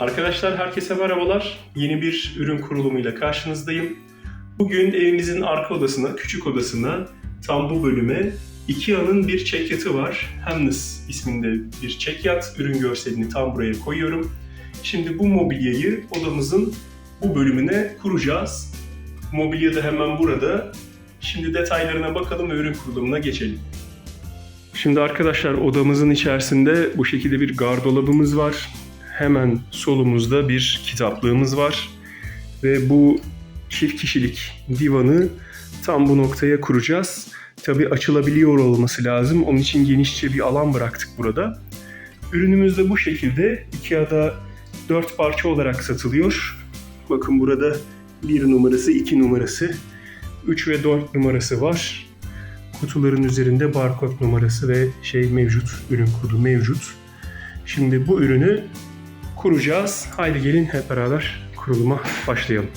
Arkadaşlar herkese merhabalar. Yeni bir ürün kurulumuyla karşınızdayım. Bugün evimizin arka odasına, küçük odasına tam bu bölüme IKEA'nın bir çekyatı var. Hemnes isminde bir çekyat. Ürün görselini tam buraya koyuyorum. Şimdi bu mobilyayı odamızın bu bölümüne kuracağız. Mobilya da hemen burada. Şimdi detaylarına bakalım ve ürün kurulumuna geçelim. Şimdi arkadaşlar odamızın içerisinde bu şekilde bir gardolabımız var. Hemen solumuzda bir kitaplığımız var. Ve bu çift kişilik divanı tam bu noktaya kuracağız. Tabi açılabiliyor olması lazım. Onun için genişçe bir alan bıraktık burada. Ürünümüz de bu şekilde. Ikea'da 4 parça olarak satılıyor. Bakın burada 1 numarası, 2 numarası, 3 ve 4 numarası var. Kutuların üzerinde barkod numarası ve şey mevcut, ürün kodu mevcut. Şimdi bu ürünü kuracağız. Haydi gelin hep beraber kuruluma başlayalım.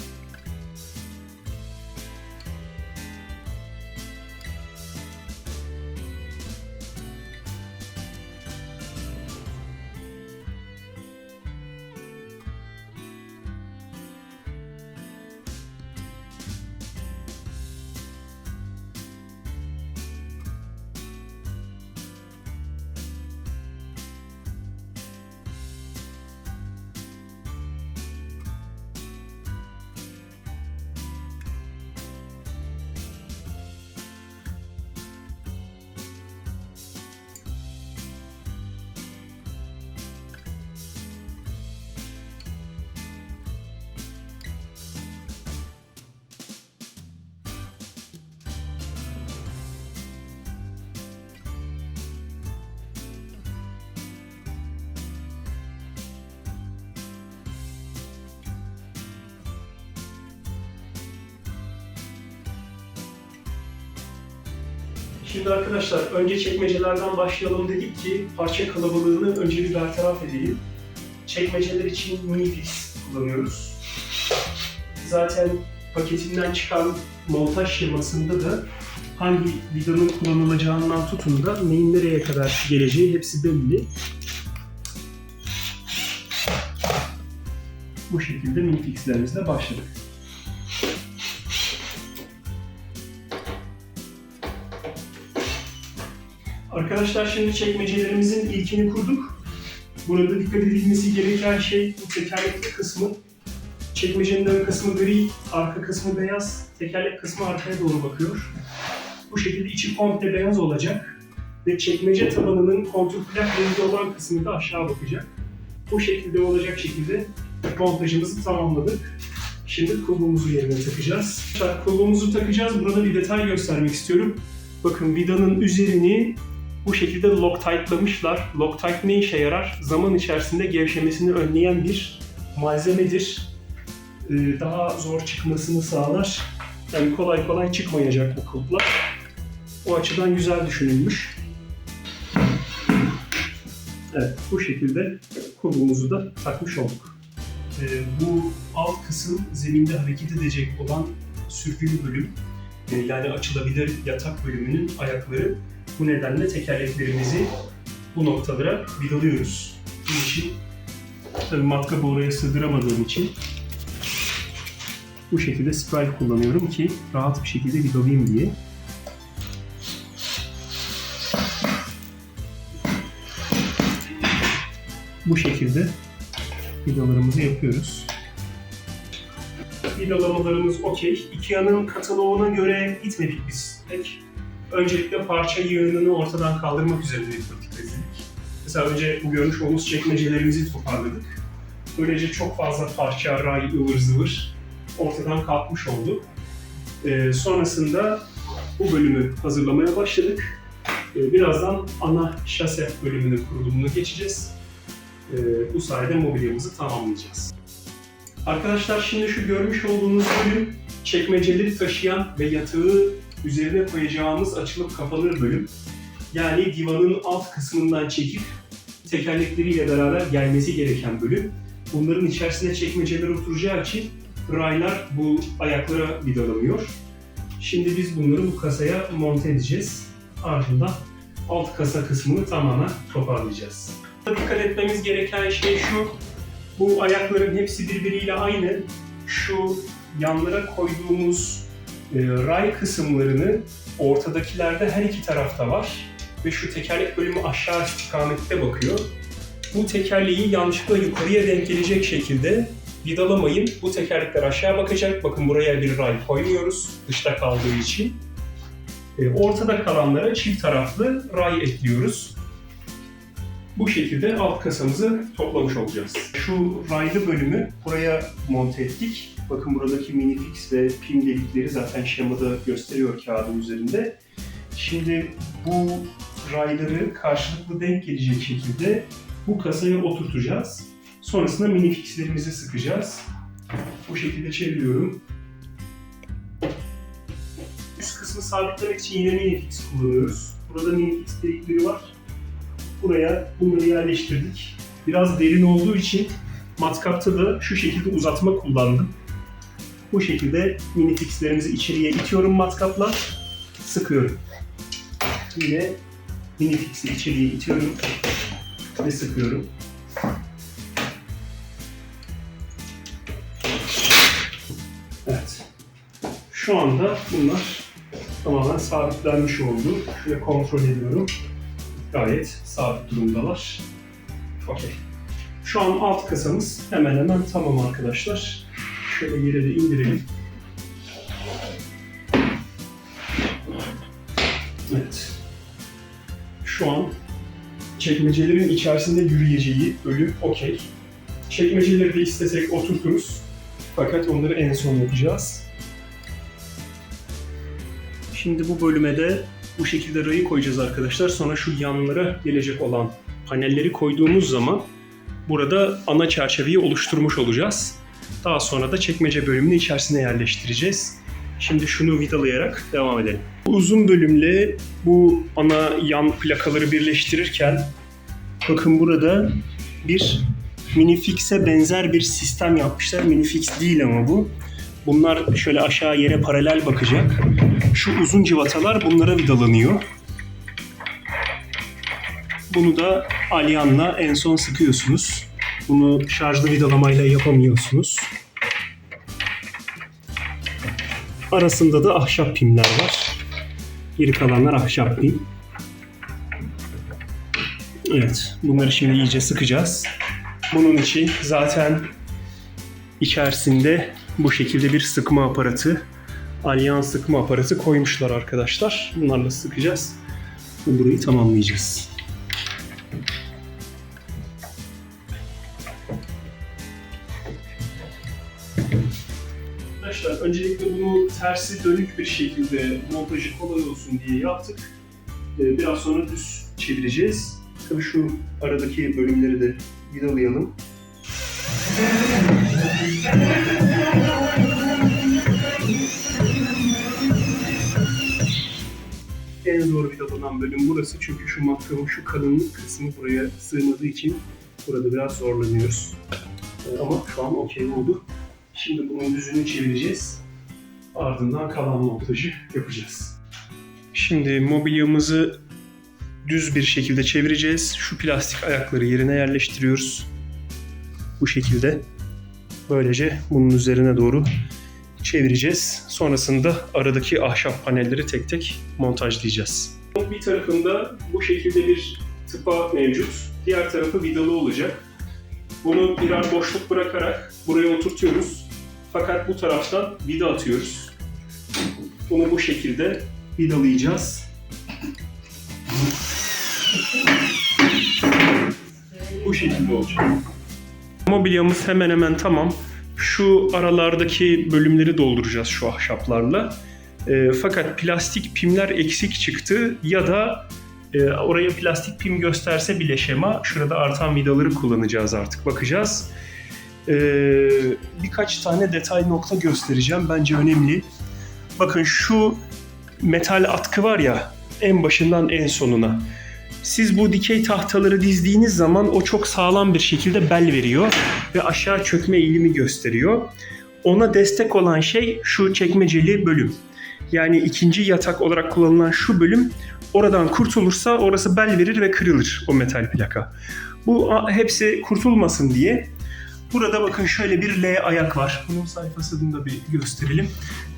Şimdi arkadaşlar önce çekmecelerden başlayalım dedik ki parça kalabalığını önce bir bertaraf edelim. Çekmeceler için minifix kullanıyoruz. Zaten paketinden çıkan montaj şemasında da hangi vidanın kullanılacağından tutun da neyin nereye kadar geleceği hepsi belli. Bu şekilde minifixlerimizle başladık. Arkadaşlar şimdi çekmecelerimizin ilkini kurduk. Burada dikkat edilmesi gereken şey bu tekerlekli kısmı. Çekmecenin ön kısmı gri, arka kısmı beyaz, tekerlek kısmı arkaya doğru bakıyor. Bu şekilde içi komple beyaz olacak ve çekmece tabanının kontrol plak rengi olan kısmı da aşağı bakacak. Bu şekilde olacak şekilde montajımızı tamamladık. Şimdi kulluğumuzu yerine takacağız. Kulluğumuzu takacağız. Burada bir detay göstermek istiyorum. Bakın vidanın üzerini bu şekilde Loctite'lamışlar. Loctite ne işe yarar? Zaman içerisinde gevşemesini önleyen bir malzemedir. Ee, Daha zor çıkmasını sağlar. Yani kolay kolay çıkmayacak bu kulplar. O açıdan güzel düşünülmüş. Evet, bu şekilde kulluğumuzu da takmış olduk. Ee, bu alt kısım zeminde hareket edecek olan sürgülü bölüm. Ee, yani açılabilir yatak bölümünün ayakları bu nedenle tekerleklerimizi bu noktalara vidalıyoruz. Bunun için tabii matkabı oraya sığdıramadığım için bu şekilde spiral kullanıyorum ki rahat bir şekilde vidalayayım diye. Bu şekilde vidalarımızı yapıyoruz. Vidalamalarımız okey. Ikea'nın kataloğuna göre gitmedik biz pek öncelikle parça yığınını ortadan kaldırmak üzerine bir politika izledik. Mesela önce bu görmüş olduğunuz çekmecelerimizi toparladık. Böylece çok fazla parça, ray, ıvır zıvır ortadan kalkmış oldu. Ee, sonrasında bu bölümü hazırlamaya başladık. Ee, birazdan ana şase bölümünün kurulumuna geçeceğiz. Ee, bu sayede mobilyamızı tamamlayacağız. Arkadaşlar şimdi şu görmüş olduğunuz bölüm çekmeceleri taşıyan ve yatağı üzerine koyacağımız açılıp kapanır bölüm. Yani divanın alt kısmından çekip tekerlekleriyle beraber gelmesi gereken bölüm. Bunların içerisine çekmeceler oturacağı için raylar bu ayaklara vidalanıyor. Şimdi biz bunları bu kasaya monte edeceğiz. Ardından alt kasa kısmını tamamen toparlayacağız. Dikkat etmemiz gereken şey şu. Bu ayakların hepsi birbiriyle aynı. Şu yanlara koyduğumuz ray kısımlarını ortadakilerde her iki tarafta var. Ve şu tekerlek bölümü aşağı istikamette bakıyor. Bu tekerleği yanlışlıkla yukarıya denk gelecek şekilde vidalamayın. Bu tekerlekler aşağı bakacak. Bakın buraya bir ray koymuyoruz dışta kaldığı için. E, ortada kalanlara çift taraflı ray ekliyoruz. Bu şekilde alt kasamızı toplamış olacağız. Şu raylı bölümü buraya monte ettik. Bakın buradaki minifix ve pin delikleri zaten şemada gösteriyor kağıdın üzerinde. Şimdi bu rayları karşılıklı denk gelecek şekilde bu kasaya oturtacağız. Sonrasında minifixlerimizi sıkacağız. Bu şekilde çeviriyorum. Üst kısmı sabitlemek için yine minifix kullanıyoruz. Burada minifix delikleri var. Buraya bunları yerleştirdik. Biraz derin olduğu için matkapta da şu şekilde uzatma kullandım. Bu şekilde minifixlerimizi içeriye itiyorum matkapla, sıkıyorum. Yine minifix'i içeriye itiyorum ve sıkıyorum. Evet. Şu anda bunlar tamamen sabitlenmiş oldu. Şöyle kontrol ediyorum. Gayet sabit durumdalar. Okey. Şu an alt kasamız hemen hemen tamam arkadaşlar. Şöyle yere de indirelim. Evet. Şu an çekmecelerin içerisinde yürüyeceği bölüm okey. Çekmeceleri de istesek oturturuz. Fakat onları en son yapacağız. Şimdi bu bölüme de bu şekilde rayı koyacağız arkadaşlar. Sonra şu yanlara gelecek olan panelleri koyduğumuz zaman burada ana çerçeveyi oluşturmuş olacağız. Daha sonra da çekmece bölümünü içerisine yerleştireceğiz. Şimdi şunu vidalayarak devam edelim. Uzun bölümle bu ana yan plakaları birleştirirken bakın burada bir minifix'e benzer bir sistem yapmışlar. Minifix değil ama bu. Bunlar şöyle aşağı yere paralel bakacak. Şu uzun civatalar bunlara vidalanıyor. Bunu da alyanla en son sıkıyorsunuz. Bunu şarjlı vidalamayla yapamıyorsunuz. Arasında da ahşap pimler var. Geri kalanlar ahşap pim. Evet, bunları şimdi iyice sıkacağız. Bunun için zaten içerisinde bu şekilde bir sıkma aparatı, alyan sıkma aparatı koymuşlar arkadaşlar. Bunlarla sıkacağız. Burayı tamamlayacağız. Arkadaşlar öncelikle bunu tersi dönük bir şekilde montajı kolay olsun diye yaptık. Ee, Biraz sonra düz çevireceğiz. Tabii şu aradaki bölümleri de vidalayalım. En zor vidalanan bölüm burası çünkü şu matkabın şu kalınlık kısmı buraya sığmadığı için burada biraz zorlanıyoruz. Ee, Ama şu an okey oldu. Şimdi bunun düzünü çevireceğiz. Ardından kalan montajı yapacağız. Şimdi mobilyamızı düz bir şekilde çevireceğiz. Şu plastik ayakları yerine yerleştiriyoruz. Bu şekilde. Böylece bunun üzerine doğru çevireceğiz. Sonrasında aradaki ahşap panelleri tek tek montajlayacağız. Bir tarafında bu şekilde bir tıpa mevcut. Diğer tarafı vidalı olacak. Bunu birer boşluk bırakarak buraya oturtuyoruz. Fakat bu taraftan vida atıyoruz. Bunu bu şekilde vidalayacağız. Bu şekilde olacak. Mobilyamız hemen hemen tamam. Şu aralardaki bölümleri dolduracağız şu ahşaplarla. E, fakat plastik pimler eksik çıktı ya da e, oraya plastik pim gösterse bile şema şurada artan vidaları kullanacağız artık bakacağız. E, birkaç tane detay nokta göstereceğim bence önemli. Bakın şu metal atkı var ya en başından en sonuna. Siz bu dikey tahtaları dizdiğiniz zaman o çok sağlam bir şekilde bel veriyor ve aşağı çökme eğilimi gösteriyor. Ona destek olan şey şu çekmeceli bölüm. Yani ikinci yatak olarak kullanılan şu bölüm oradan kurtulursa orası bel verir ve kırılır o metal plaka. Bu hepsi kurtulmasın diye Burada bakın şöyle bir L ayak var. Bunun sayfasını da bir gösterelim.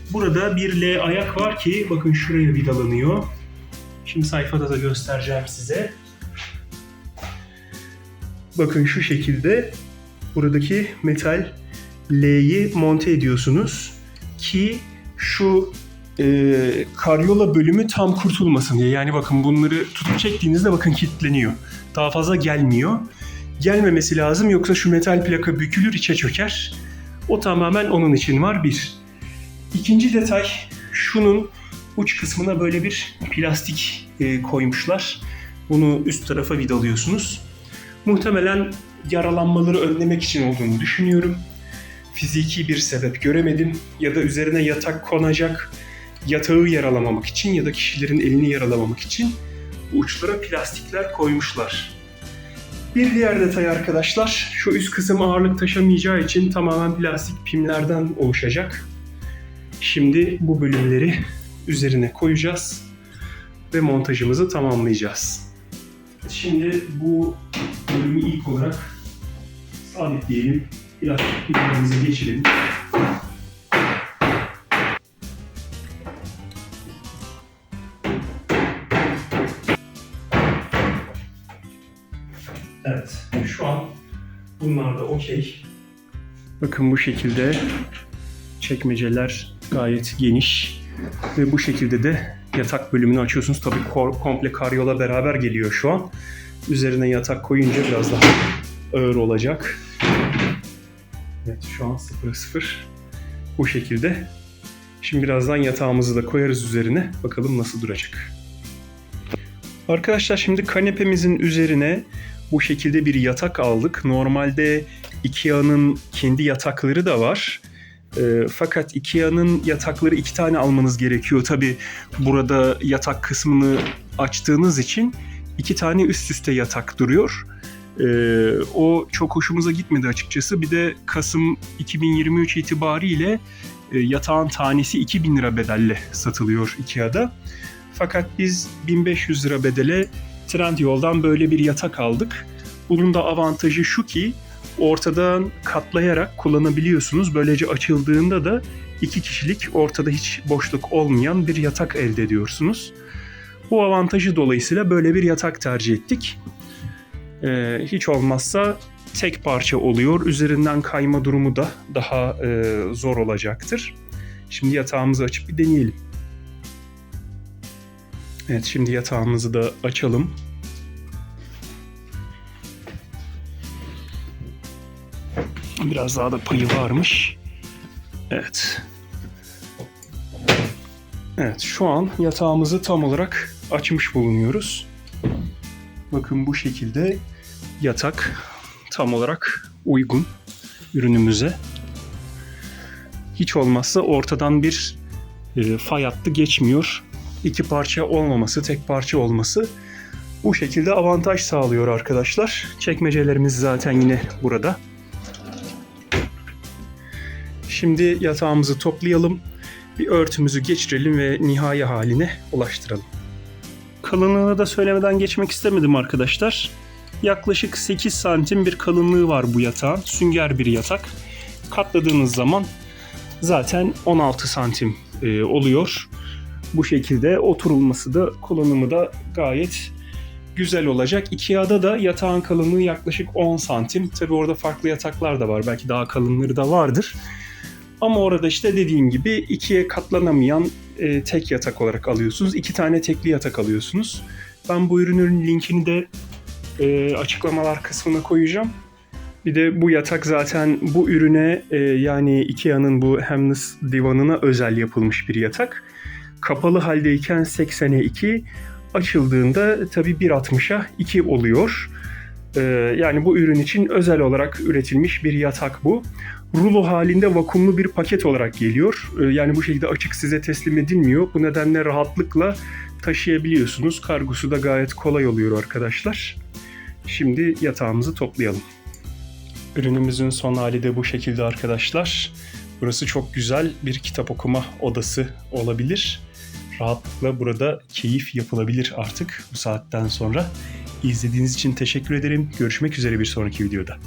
Burada bir L ayak var ki bakın şuraya vidalanıyor. Şimdi sayfada da göstereceğim size. Bakın şu şekilde buradaki metal L'yi monte ediyorsunuz ki şu e, karyola bölümü tam kurtulmasın diye. Yani bakın bunları tutup çektiğinizde bakın kilitleniyor. Daha fazla gelmiyor. Gelmemesi lazım yoksa şu metal plaka bükülür içe çöker. O tamamen onun için var bir. İkinci detay şunun uç kısmına böyle bir plastik e, koymuşlar. Bunu üst tarafa vidalıyorsunuz. Muhtemelen yaralanmaları önlemek için olduğunu düşünüyorum. Fiziki bir sebep göremedim ya da üzerine yatak konacak yatağı yaralamamak için ya da kişilerin elini yaralamamak için uçlara plastikler koymuşlar. Bir diğer detay arkadaşlar, şu üst kısım ağırlık taşımayacağı için tamamen plastik pimlerden oluşacak. Şimdi bu bölümleri üzerine koyacağız ve montajımızı tamamlayacağız. Şimdi bu bölümü ilk olarak sabitleyelim. Plastik pimlerimize geçirelim. Okey. Bakın bu şekilde çekmeceler gayet geniş ve bu şekilde de yatak bölümünü açıyorsunuz. Tabii komple karyola beraber geliyor şu an. Üzerine yatak koyunca biraz daha ağır olacak. Evet şu an 0-0 bu şekilde. Şimdi birazdan yatağımızı da koyarız üzerine. Bakalım nasıl duracak. Arkadaşlar şimdi kanepemizin üzerine bu şekilde bir yatak aldık. Normalde IKEA'nın kendi yatakları da var. E, fakat IKEA'nın yatakları iki tane almanız gerekiyor. Tabi burada yatak kısmını açtığınız için iki tane üst üste yatak duruyor. E, o çok hoşumuza gitmedi açıkçası. Bir de Kasım 2023 itibariyle e, yatağın tanesi 2000 lira bedelle satılıyor IKEA'da. Fakat biz 1500 lira bedele Trendyol'dan böyle bir yatak aldık. Bunun da avantajı şu ki ortadan katlayarak kullanabiliyorsunuz. Böylece açıldığında da iki kişilik ortada hiç boşluk olmayan bir yatak elde ediyorsunuz. Bu avantajı dolayısıyla böyle bir yatak tercih ettik. Ee, hiç olmazsa tek parça oluyor. Üzerinden kayma durumu da daha e, zor olacaktır. Şimdi yatağımızı açıp bir deneyelim. Evet şimdi yatağımızı da açalım. Biraz daha da payı varmış. Evet. Evet şu an yatağımızı tam olarak açmış bulunuyoruz. Bakın bu şekilde yatak tam olarak uygun ürünümüze. Hiç olmazsa ortadan bir e, fay hattı geçmiyor. İki parça olmaması, tek parça olması bu şekilde avantaj sağlıyor arkadaşlar. Çekmecelerimiz zaten yine burada. Şimdi yatağımızı toplayalım, bir örtümüzü geçirelim ve nihai haline ulaştıralım. Kalınlığını da söylemeden geçmek istemedim arkadaşlar. Yaklaşık 8 santim bir kalınlığı var bu yatağın. Sünger bir yatak. Katladığınız zaman zaten 16 santim e, oluyor. Bu şekilde oturulması da kullanımı da gayet güzel olacak. Ikea'da da yatağın kalınlığı yaklaşık 10 santim. Tabi orada farklı yataklar da var. Belki daha kalınları da vardır. Ama orada işte dediğim gibi ikiye katlanamayan e, tek yatak olarak alıyorsunuz. İki tane tekli yatak alıyorsunuz. Ben bu ürünün linkini de e, açıklamalar kısmına koyacağım. Bir de bu yatak zaten bu ürüne e, yani Ikea'nın bu Hemnes divanına özel yapılmış bir yatak. Kapalı haldeyken 80'e 2, açıldığında tabii 1.60'a 2 oluyor. E, yani bu ürün için özel olarak üretilmiş bir yatak bu. Rulo halinde vakumlu bir paket olarak geliyor. E, yani bu şekilde açık size teslim edilmiyor. Bu nedenle rahatlıkla taşıyabiliyorsunuz. Kargosu da gayet kolay oluyor arkadaşlar. Şimdi yatağımızı toplayalım. Ürünümüzün son hali de bu şekilde arkadaşlar. Burası çok güzel bir kitap okuma odası olabilir. Rahatlıkla burada keyif yapılabilir artık bu saatten sonra. İzlediğiniz için teşekkür ederim. Görüşmek üzere bir sonraki videoda.